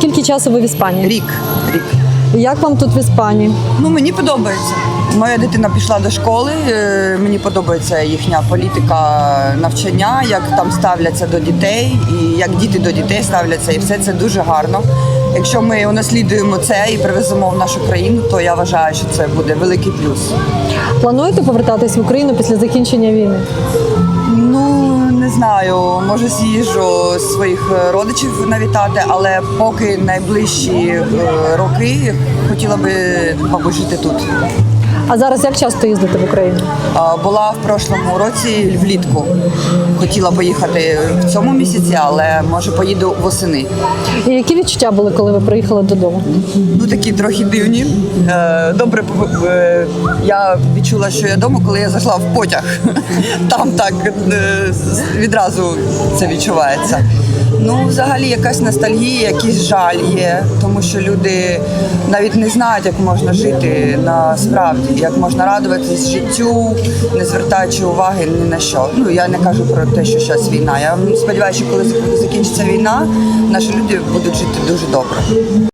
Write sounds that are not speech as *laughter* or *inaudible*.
Скільки часу ви в Іспанії? Рік. Рік. Як вам тут в Іспанії? Ну мені подобається. Моя дитина пішла до школи. е, Мені подобається їхня політика навчання, як там ставляться до дітей, і як діти до дітей ставляться, і все це дуже гарно. Якщо ми унаслідуємо це і привеземо в нашу країну, то я вважаю, що це буде великий плюс. Плануєте повертатись в Україну після закінчення війни? Ну знаю, може з'їжджу своїх е, родичів навітати, але поки найближчі е, роки хотіла би, мабуть, тут. А зараз як часто їздите в Україну? Була в прошлому році влітку. Хотіла поїхати в цьому місяці, але може поїду восени. І які відчуття були, коли ви приїхали додому? Ну такі трохи дивні. Е, Добре, е, я відчула, що я вдома, коли я зайшла в потяг. *laughs* Там так е, відразу це відчувається. Ну, взагалі, якась ностальгія, якийсь жаль є, тому що люди навіть не знають, як можна жити насправді, як можна радуватись життю, не звертаючи уваги ні на що. Ну я не кажу про те, що зараз війна. Я сподіваюся, що коли закінчиться війна, наші люди будуть жити дуже добре.